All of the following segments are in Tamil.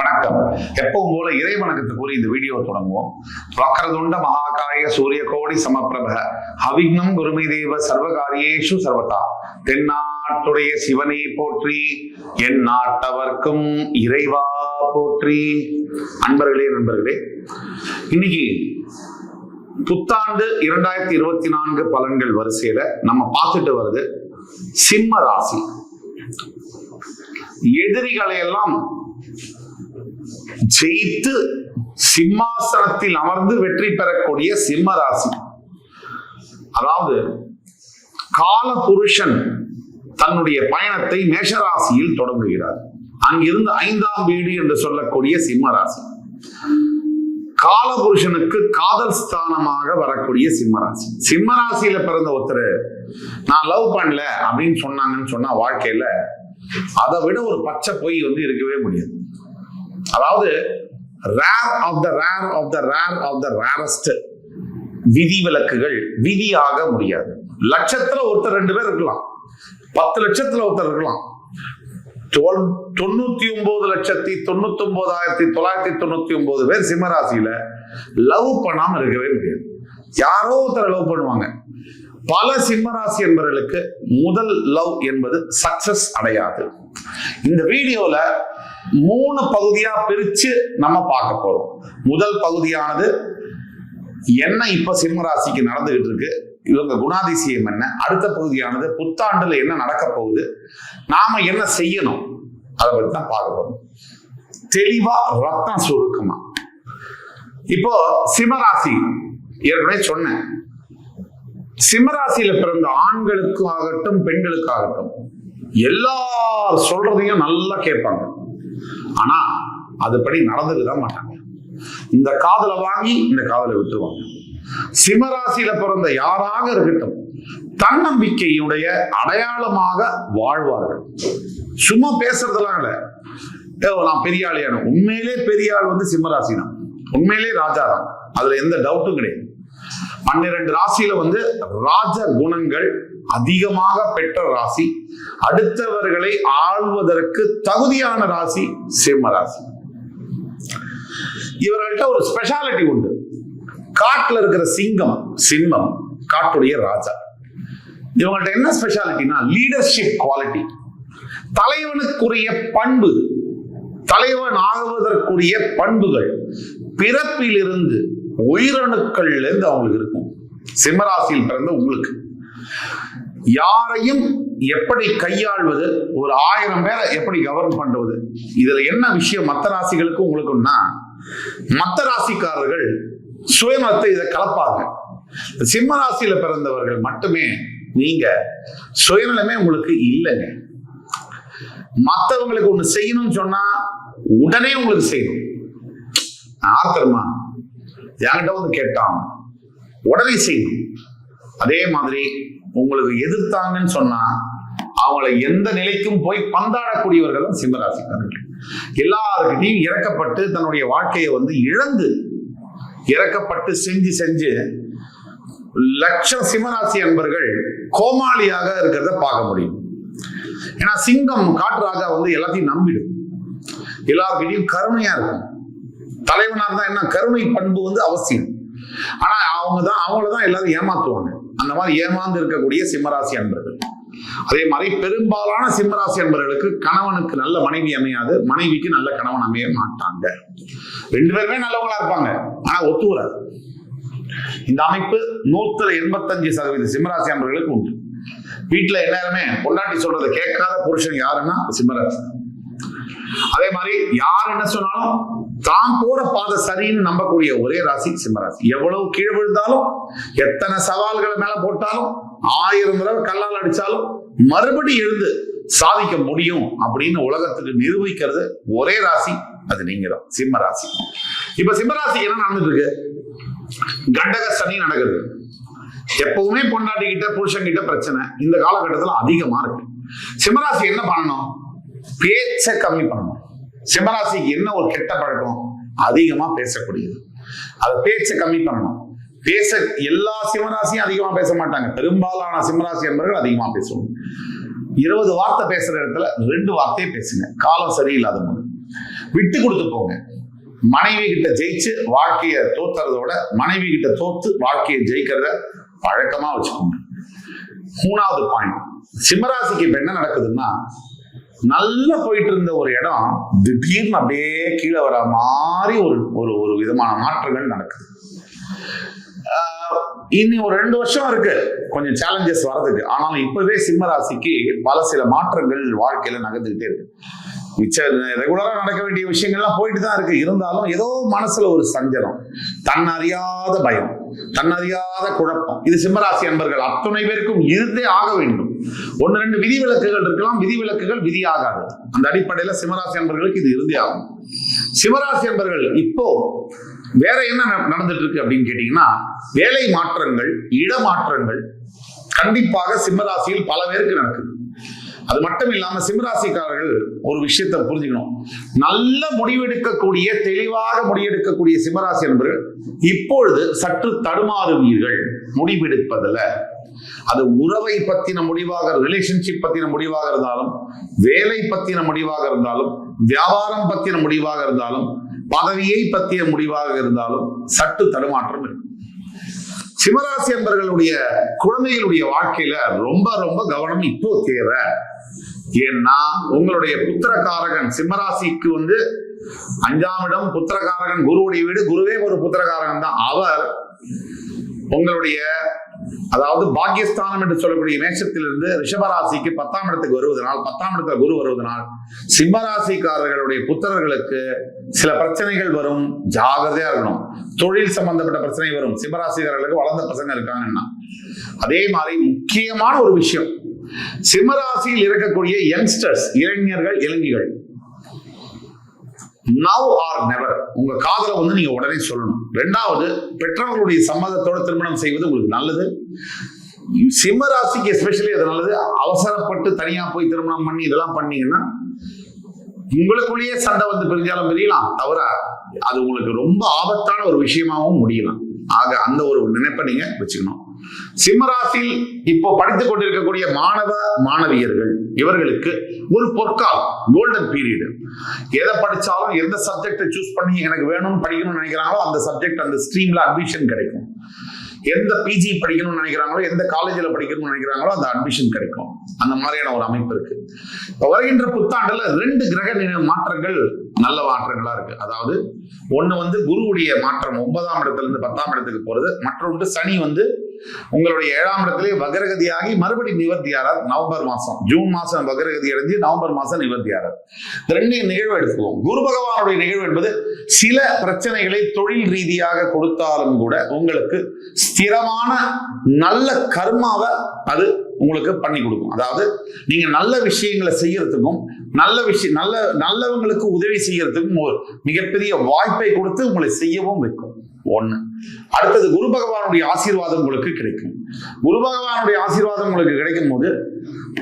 வணக்கம். எப்பவும் போல இறை வணக்கத்தை கூறி இந்த வீடியோ தொடங்குவோம். வக்கரதுண்ட மகாகாய சூரிய கோடி சமப்பிரப அவிக்னம் குருமை தேவ சர்வகாரியேஷு சர்வதா. தென்னாட்டுடைய சிவனை போற்றி என் நாட்டவர்க்கும் இறைவா போற்றி. அன்பர்களே நண்பர்களே இன்னைக்கு புத்தாண்டு இரண்டாயிரத்தி இருபத்தி நான்கு பலன்கள் வரிசையில நம்ம பார்த்துட்டு வருது சிம்ம ராசி. எதிரிகளை எல்லாம் ஜெயித்து சிம்மாசனத்தில் அமர்ந்து வெற்றி பெறக்கூடிய சிம்ம ராசி அதாவது கால புருஷன் தன்னுடைய பயணத்தை மேஷராசியில் தொடங்குகிறார். அங்கிருந்து ஐந்தாம் வீடு என்று சொல்லக்கூடிய சிம்ம ராசி காலபுருஷனுக்கு காதல் ஸ்தானமாக வரக்கூடிய சிம்மராசி. சிம்மராசியில பிறந்த ஒருத்தர் நான் லவ் பண்ணல அப்படின்னு சொன்னாங்கன்னு சொன்னா வாழ்க்கையில அதை விட ஒரு பச்சை பொய் வந்து இருக்கவே முடியாது. அதாவது rare of the rare of the rare of the rarest விதி விலக்குகள் விதியாக முடியாது. லட்சத்துல ஒருத்தர் ரெண்டு பேர் இருக்கலாம். பத்து லட்சத்துல ஒருத்தர் இருக்கலாம். தொண்ணூத்தி ஒன்பது லட்சத்தி தொண்ணூத்தி ஒன்பதாயிரத்தி தொள்ளாயிரத்தி தொண்ணூத்தி ஒன்பது பேர் சிம்மராசியில லவ் பண்ணாம இருக்கவே முடியாது. யாரோ ஒருத்தர் லவ் பண்ணுவாங்க. பல சிம்மராசி என்பவர்களுக்கு முதல் லவ் என்பது சக்சஸ் அடையாது. இந்த வீடியோல மூணு பகுதியா பிரிச்சு நம்ம பார்க்க போறோம். முதல் பகுதியானது என்ன இப்ப சிம்ம ராசிக்கு நடந்துகிட்டு இருக்கு? இவங்க குணாதிசயம் என்ன? அடுத்த பகுதியானது புத்தாண்டுல என்ன நடக்க போகுது? நாம என்ன செய்யணும்? அதை பத்தி தான் பார்க்க போறோம். தெளிவா ரத்தம் சுருக்கமா. இப்போ சிம்மராசி ஏற்கனவே சொன்னேன். சிம்மராசியில பிறந்த ஆண்களுக்கும் ஆகட்டும் பெண்களுக்காகட்டும் எல்லார் சொல்றதையும் நல்லா கேட்பாங்க. ஆனா அதுபடி நடந்துக்க மாட்டாங்க. இந்த காதலை வாங்கி இந்த காதலை விட்டுருவாங்க. சிம்மராசியில பிறந்த யாராக இருக்கட்டும் தன்னம்பிக்கையுடைய அடையாளமாக வாழ்வார்கள். சும்மா பேசுறதெல்லாம் இல்லை. நான் பெரிய ஆளியான உண்மையிலே பெரிய ஆள் வந்து சிம்மராசி தான். உண்மையிலே ராஜா தான். அதுல எந்த டவுட்டும் கிடையாது. பன்னிரண்டு ராசியில வந்து ராஜ குணங்கள் அதிகமாக பெற்ற ராசி. அடுத்தவர்களை ஆள்வதற்கு தகுதியான ராசி சிம்ம ராசி. இவர்கள்ட்ட ஒரு ஸ்பெஷாலிட்டி உண்டு. காட்டுல இருக்கிற சிங்கம் சிம்மம் காட்டுடைய ராஜா. இவங்கள்ட்ட என்ன ஸ்பெஷாலிட்டினா லீடர்ஷிப் குவாலிட்டி தலைவனுக்குரிய பண்பு தலைவன் ஆகுவதற்குரிய பண்புகள் பிறப்பிலிருந்து உயிரணுக்கள்ல இருந்து அவங்களுக்கு இருக்கும். சிம்மராசியில் பிறந்த உங்களுக்கு. யாரையும் எப்படி கையாள்வது? ஒரு ஆயிரம் பேரை எப்படி கவர்ன் பண்றது? இதுல என்ன விஷயம் மத்த ராசிகளுக்கும் உங்களுக்கும்னா மத்த ராசிக்காரர்கள் சுயநலத்தை இதை கலப்பாங்க. சிம்ம ராசியில பிறந்தவர்கள் மட்டுமே நீங்க சுயநலமே உங்களுக்கு இல்லைங்க. மத்தவங்களுக்கு ஒண்ணு செய்யணும்னு சொன்னா உடனே உங்களுக்கு செய்யணும். யார் தெரியுமா என்கிட்ட வந்து கேட்டான். உடனே செய்யணும். அதே மாதிரி உங்களுக்கு எதிர்த்தாங்கன்னு சொன்னா அவங்களை எந்த நிலைக்கும் போய் பந்தாடக்கூடியவர்கள் தான் சிம்மராசிக்காரர்கள். எல்லாருக்கிட்டையும் இறக்கப்பட்டு தன்னுடைய வாழ்க்கையை வந்து இழந்து இறக்கப்பட்டு செஞ்சு செஞ்சு லட்சம் சிம்மராசி அன்பர்கள் கோமாளியாக இருக்கிறத பார்க்க முடியும். ஏன்னா சிங்கம் காட்டுராஜா வந்து எல்லாத்தையும் நம்பிடும். எல்லாருக்கிட்டையும் கருணையா இருக்கும். தலைவனா இருந்தா என்ன கருணை பண்பு வந்து அவசியம். ஆனா அவங்க தான் அவங்கள தான் எல்லாரும் ஏமாத்துவாங்க. அந்த மாதிரி ஏமாந்து இருக்கக்கூடிய சிம்மராசி அன்பர்கள். அதே மாதிரி பெரும்பாலான சிம்மராசி அன்பர்களுக்கு கணவனுக்கு நல்ல மனைவி அமையாது மனைவிக்கு நல்ல கணவன் அமைய மாட்டாங்க. ரெண்டு பேருமே நல்லவங்களா இருப்பாங்க. ஆனா ஒத்து வராது. இந்த அமைப்பு நூத்துல எண்பத்தஞ்சு சதவீத சிம்மராசி அன்பர்களுக்கு உண்டு. வீட்டுல எல்லாருமே பொண்டாட்டி சொல்றதை கேட்காத புருஷன் யாருன்னா சிம்மராசி. அதே மாதிரி யார் என்ன சொன்னாலும் தான் போற பாதை சரின்னு நம்பக்கூடிய ஒரே ராசி சிம்மராசி. எவ்வளவு கீழே விழுந்தாலும் எத்தனை சவால்களை மேல போட்டாலும் ஆயிரம் தடவை கல்லால் அடிச்சாலும் மறுபடி எழுந்து சாதிக்க முடியும் அப்படின்னு உலகத்துக்கு நிரூபிக்கிறது ஒரே ராசி அது நீங்க தான் சிம்ம ராசி இப்ப சிம்ம என்ன நடந்துட்டு இருக்கு கண்டக சனி நடக்குது. எப்பவுமே பொண்டாட்டி கிட்ட புருஷன் கிட்ட பிரச்சனை. இந்த காலகட்டத்துல அதிகமா இருக்கு. சிம்மராசி என்ன பண்ணணும்? பேச்சை கம்மி பண்ணணும். சிம்மராசிக்கு என்ன ஒரு கெட்ட பழக்கம்? அதிகமா பேசக்கூடியது. அதை பேச்சை கம்மி பண்ணணும். பேச எல்லா சிம்மராசியும் அதிகமா பேச மாட்டாங்க. பெரும்பாலான சிம்மராசி என்பவர்கள் அதிகமா பேசுவாங்க. இருபது வார்த்தை பேசுற இடத்துல ரெண்டு வார்த்தையே பேசுங்க. காலம் சரியில்லாத போது. விட்டு கொடுத்து போங்க. மனைவி கிட்ட ஜெயிச்சு வாழ்க்கையை தோத்துறதோட மனைவி கிட்ட தோத்து வாழ்க்கையை ஜெயிக்கிறத பழக்கமா வச்சுக்கோங்க. மூணாவது பாயிண்ட் சிம்மராசிக்கு இப்ப என்ன நடக்குதுன்னா நல்லா போயிட்டு இருந்த ஒரு இடம் திடீர்னு அப்படியே கீழே வர மாதிரி ஒரு ஒரு ஒரு விதமான மாற்றங்கள் நடக்குது. இனி ஒரு ரெண்டு வருஷம் இருக்கு. கொஞ்சம் சேலஞ்சஸ் வர்றதுக்கு. ஆனாலும் இப்பவே சிம்ம ராசிக்கு பல சில மாற்றங்கள் வாழ்க்கையில நகர்ந்துகிட்டே இருக்கு. மிச்ச ரெகுலரா நடக்க வேண்டிய விஷயங்கள்லாம் போயிட்டு தான் இருக்கு. இருந்தாலும் ஏதோ மனசுல ஒரு சஞ்சலம் தன்னறியாத பயம் தன்னறியாத குழப்பம். இது சிம்மராசி அன்பர்கள் அத்துணை பேருக்கும் இருந்தே ஆக வேண்டும். ஒன்னு ரெண்டு விதிவிலக்குகள் இருக்கலாம். விதிவிலக்குகள் விதியாகாது. அந்த அடிப்படையில சிம்மராசி அன்பர்களுக்கு இது இருந்தே ஆகும். சிவராசி அன்பர்கள் இப்போ வேற என்ன நட- நடந்துட்டு இருக்கு அப்படின்னு கேட்டீங்கன்னா வேலை மாற்றங்கள் இடமாற்றங்கள் கண்டிப்பாக சிம்மராசியில் பல பேருக்கு நடக்குது. அது மட்டும் இல்லாம சிம்மராசிக்காரர்கள் ஒரு விஷயத்தை புரிஞ்சுக்கணும். நல்ல முடிவெடுக்கக்கூடிய தெளிவாக முடிவெடுக்கக்கூடிய சிம்மராசி என்பவர்கள் இப்பொழுது சற்று தடுமாறுவீர்கள் முடிவெடுப்பதுல. அது உறவை பத்தின முடிவாக ரிலேஷன்ஷிப் பத்தின முடிவாக இருந்தாலும் வேலை பத்தின முடிவாக இருந்தாலும் வியாபாரம் பத்தின முடிவாக இருந்தாலும் பதவியை பற்றிய முடிவாக இருந்தாலும் சற்று தடுமாற்றம் இருக்கும். சிவராசி என்பர்களுடைய குழந்தைகளுடைய வாழ்க்கையில ரொம்ப ரொம்ப கவனம் இப்போ தேவை. ஏன்னா உங்களுடைய புத்திரகாரகன் சிம்மராசிக்கு வந்து அஞ்சாம் இடம் புத்திரகாரகன் குருவுடைய வீடு குருவே ஒரு புத்திரகாரகன் தான். அவர் உங்களுடைய அதாவது பாக்கியஸ்தானம் என்று சொல்லக்கூடிய மேஷத்திலிருந்து ரிஷபராசிக்கு பத்தாம் இடத்துக்கு வருவதனால் பத்தாம் இடத்துல குரு வருவதனால் சிம்மராசிக்காரர்களுடைய புத்திரர்களுக்கு சில பிரச்சனைகள் வரும். ஜாகிரதையா இருக்கணும். தொழில் சம்பந்தப்பட்ட பிரச்சனை வரும். சிம்மராசிக்காரர்களுக்கு வளர்ந்த பசங்க இருக்காங்கன்னா அதே மாதிரி முக்கியமான ஒரு விஷயம் சிம்மராசியில் இருக்கக்கூடிய யங்ஸ்டர்ஸ் இளைஞர்கள் இளைஞர்கள் நவ் ஆர் நெவர் உங்க காதலை வந்து நீங்க உடனே சொல்லணும். ரெண்டாவது பெற்றோர்களுடைய சம்மதத்தோட திருமணம் செய்வது உங்களுக்கு நல்லது. சிம்ம ராசிக்கு எஸ்பெஷலி அது நல்லது. அவசரப்பட்டு தனியா போய் திருமணம் பண்ணி இதெல்லாம் பண்ணீங்கன்னா உங்களுக்குள்ளேயே சண்டை வந்து பிரிஞ்சாலும் பிரியலாம். தவிர அது உங்களுக்கு ரொம்ப ஆபத்தான ஒரு விஷயமாவும் முடியலாம். ஆக அந்த ஒரு நினைப்பை நீங்க வச்சுக்கணும். சிம்மராசியில் இப்போ படித்துக் கொண்டிருக்கக்கூடிய மாணவ மாணவியர்கள் இவர்களுக்கு ஒரு பொற்காலம் கோல்டன் பீரியடு எதை படிச்சாலும் எந்த சப்ஜெக்டை சூஸ் பண்ணி எனக்கு வேணும்னு படிக்கணும்னு நினைக்கிறாங்களோ அந்த சப்ஜெக்ட் அந்த ஸ்ட்ரீம்ல அட்மிஷன் கிடைக்கும். எந்த பிஜி படிக்கணும்னு நினைக்கிறாங்களோ எந்த காலேஜில் படிக்கணும்னு நினைக்கிறாங்களோ அந்த அட்மிஷன் கிடைக்கும். அந்த மாதிரியான ஒரு அமைப்பு இருக்கு. இப்போ வருகின்ற புத்தாண்டுல ரெண்டு கிரக மாற்றங்கள் நல்ல மாற்றங்களா இருக்கு. அதாவது ஒண்ணு வந்து குருவுடைய மாற்றம் ஒன்பதாம் இடத்துல இருந்து பத்தாம் இடத்துக்கு போறது மற்றொன்று சனி வந்து உங்களுடைய ஏழாம் இடத்திலே வகரகதியாகி மறுபடி நிவர்த்தி ஆறார் நவம்பர் மாசம். ஜூன் மாசம் வகரகதி அடைஞ்சு நவம்பர் மாசம் நிவர்த்தி ஆறார் ரெண்டு நிகழ்வு எடுத்துக்குவோம். குரு பகவானுடைய நிகழ்வு என்பது சில பிரச்சனைகளை தொழில் ரீதியாக கொடுத்தாலும் கூட உங்களுக்கு ஸ்திரமான நல்ல கர்மாவை அது உங்களுக்கு பண்ணி கொடுக்கும். அதாவது நீங்க நல்ல விஷயங்களை செய்யறதுக்கும் நல்ல விஷயம் நல்ல நல்லவங்களுக்கு உதவி செய்யறதுக்கும் ஒரு மிகப்பெரிய வாய்ப்பை கொடுத்து உங்களை செய்யவும் வைக்கும். ஒன்று அடுத்தது குரு பகவானுடைய ஆசீர்வாதம் உங்களுக்கு கிடைக்கும். குரு பகவானுடைய ஆசீர்வாதம் உங்களுக்கு கிடைக்கும் போது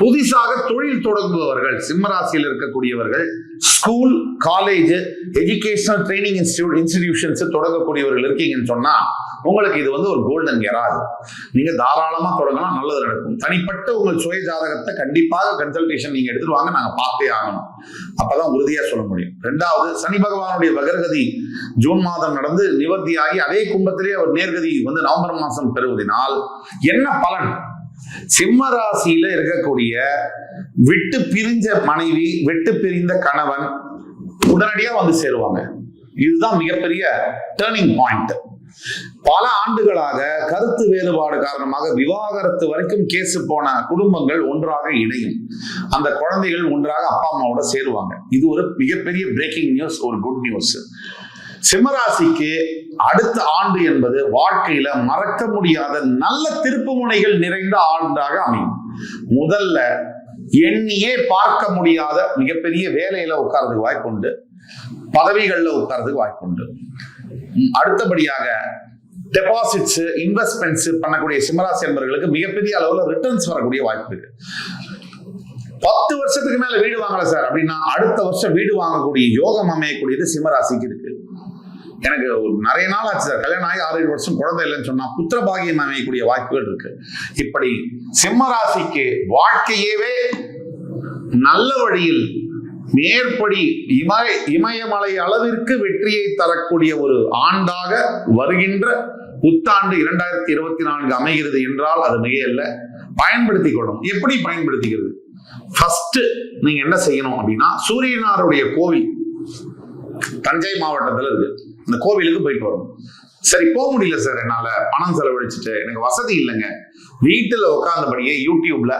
புதிசாக தொழில் தொடங்குபவர்கள் சிம்மராசியில் இருக்கக்கூடியவர்கள் school college educational training institute institutions தொடங்கக்கூடியவர்கள் இருக்கீங்கன்னு சொன்னா உங்களுக்கு இது வந்து ஒரு கோல்டன் எராது நீங்க தாராளமா தொடங்கலாம் நல்லது நடக்கும். தனிப்பட்ட உங்கள் சுய ஜாதகத்தை கண்டிப்பாக கன்சல்டேஷன் நீங்க எடுத்துட்டு வாங்க நாங்க பார்த்தே ஆகணும். அப்பதான் உறுதியா சொல்ல முடியும். ரெண்டாவது சனி பகவானுடைய வகர்கதி ஜூன் மாதம் நடந்து நிவர்த்தியாகி அதே கும்ப கும்பத்திலே அவர் நேர்கதி வந்து நவம்பர் மாசம் பெறுவதனால் என்ன பலன்? சிம்ம ராசியில இருக்கக்கூடிய விட்டு பிரிஞ்ச மனைவி விட்டு பிரிந்த கணவன் உடனடியா வந்து சேருவாங்க. இதுதான் மிகப்பெரிய டேர்னிங் பாயிண்ட் பல ஆண்டுகளாக கருத்து வேறுபாடு காரணமாக விவாகரத்து வரைக்கும் கேஸ் போன குடும்பங்கள் ஒன்றாக இணையும். அந்த குழந்தைகள் ஒன்றாக அப்பா அம்மாவோட சேருவாங்க. இது ஒரு மிகப்பெரிய பிரேக்கிங் நியூஸ் ஒரு குட் நியூஸ் சிம்மராசிக்கு அடுத்த ஆண்டு என்பது வாழ்க்கையில மறக்க முடியாத நல்ல திருப்பு முனைகள் நிறைந்த ஆண்டாக அமையும். முதல்ல எண்ணியே பார்க்க முடியாத மிகப்பெரிய வேலையில உட்கார்றதுக்கு வாய்ப்புண்டு பதவிகள்ல உட்கார்றதுக்கு வாய்ப்புண்டு அடுத்தபடியாக டெபாசிட்ஸ் இன்வெஸ்ட்மெண்ட்ஸ் பண்ணக்கூடிய சிம்மராசி என்பவர்களுக்கு மிகப்பெரிய அளவுல ரிட்டர்ன்ஸ் வரக்கூடிய வாய்ப்பு இருக்கு. பத்து வருஷத்துக்கு மேல வீடு வாங்கல சார். அப்படின்னா அடுத்த வருஷம் வீடு வாங்கக்கூடிய யோகம் அமையக்கூடியது சிம்மராசிக்கு இருக்கு. எனக்கு ஒரு நிறைய நாள் ஆச்சு சார். கல்யாணம் ஆகி ஆறு ஏழு வருஷம் குழந்தை இல்லைன்னு சொன்னா புத்திர பாகியம் அமையக்கூடிய வாய்ப்புகள் இருக்கு. இப்படி சிம்ம ராசிக்கு வாழ்க்கையவே நல்ல வழியில் மேற்படி இமய இமயமலை அளவிற்கு வெற்றியை தரக்கூடிய ஒரு ஆண்டாக வருகின்ற புத்தாண்டு இரண்டாயிரத்தி இருபத்தி நான்கு அமைகிறது என்றால் அது மிக அல்ல பயன்படுத்திக் கொள்ளணும் எப்படி பயன்படுத்திக்கிறது? ஃபர்ஸ்ட் நீங்க என்ன செய்யணும் அப்படின்னா சூரியனாருடைய கோவில் தஞ்சை மாவட்டத்தில் இருக்கு. இந்த கோவிலுக்கு போயிட்டு வரணும் சரி போக முடியல சார். என்னால பணம் செலவழிச்சுட்டு எனக்கு வசதி இல்லைங்க. வீட்டுல உட்கார்ந்தபடியே யூடியூப்ல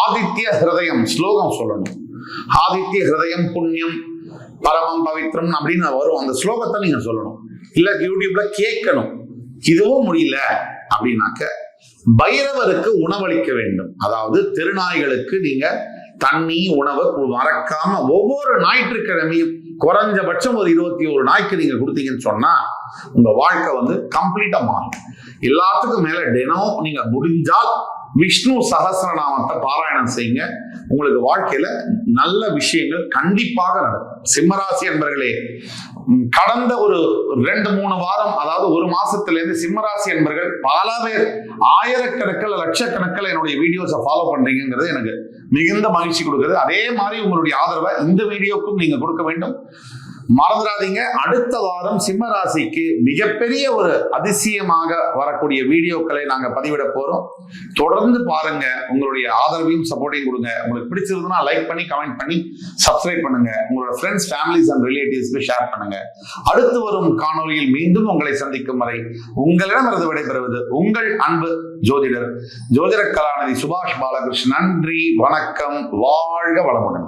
ஆதித்ய ஹிருதயம் ஸ்லோகம் சொல்லணும். ஆதித்ய ஹிருதயம் புண்ணியம் பரமம் பவித்ரம் அப்படின்னு வரும். அந்த ஸ்லோகத்தை நீங்க சொல்லணும். இல்ல யூடியூப்ல கேட்கணும். இதுவும் முடியல அப்படின்னாக்க பைரவருக்கு உணவளிக்க வேண்டும். அதாவது திருநாய்களுக்கு நீங்க தண்ணி உணவை மறக்காம ஒவ்வொரு ஞாயிற்றுக்கிழமையும் குறைஞ்சபட்சம் ஒரு இருபத்தி ஒரு நாய்க்கு நீங்க கொடுத்தீங்கன்னு சொன்னா உங்க வாழ்க்கை வந்து கம்ப்ளீட்டா மாறும். எல்லாத்துக்கும் மேல தினம் நீங்க முடிஞ்சால் விஷ்ணு சகஸ்ரநாமத்தை பாராயணம் செய்யுங்க. உங்களுக்கு வாழ்க்கையில நல்ல விஷயங்கள் கண்டிப்பாக நடக்கும். சிம்மராசி என்பர்களே கடந்த ஒரு ரெண்டு மூணு வாரம் அதாவது ஒரு மாசத்துல இருந்து சிம்மராசி என்பர்கள் பல பேர் ஆயிரக்கணக்கில் லட்சக்கணக்கில் என்னுடைய வீடியோஸை ஃபாலோ பண்றீங்கிறது எனக்கு மிகுந்த மகிழ்ச்சி கொடுக்குது. அதே மாதிரி உங்களுடைய ஆதரவை இந்த வீடியோக்கும் நீங்க கொடுக்க வேண்டும். மறந்துடாதீங்க. அடுத்த வாரம் சிம்ம ராசிக்கு மிகப்பெரிய ஒரு அதிசயமாக வரக்கூடிய வீடியோக்களை நாங்க பதிவிட போறோம். தொடர்ந்து பாருங்க. உங்களுடைய ஆதரவையும் சப்போர்ட்டையும் கொடுங்க. உங்களுக்கு பிடிச்சிருந்ததுன்னா லைக் பண்ணி கமெண்ட் பண்ணி சப்ஸ்கிரைப் பண்ணுங்க. உங்களோட ஃப்ரெண்ட்ஸ் ஃபேமிலிஸ் அண்ட் ரிலேட்டிவ்ஸ்க்கு ஷேர் பண்ணுங்க. அடுத்து வரும் காணொளியில் மீண்டும் உங்களை சந்திக்கும் வரை உங்களிடமிருந்து விடைபெறுவது உங்கள் அன்பு ஜோதிடர் ஜோதிட கலாநிதி சுபாஷ் பாலகிருஷ்ணன். நன்றி வணக்கம் வாழ்க வளமுடன்.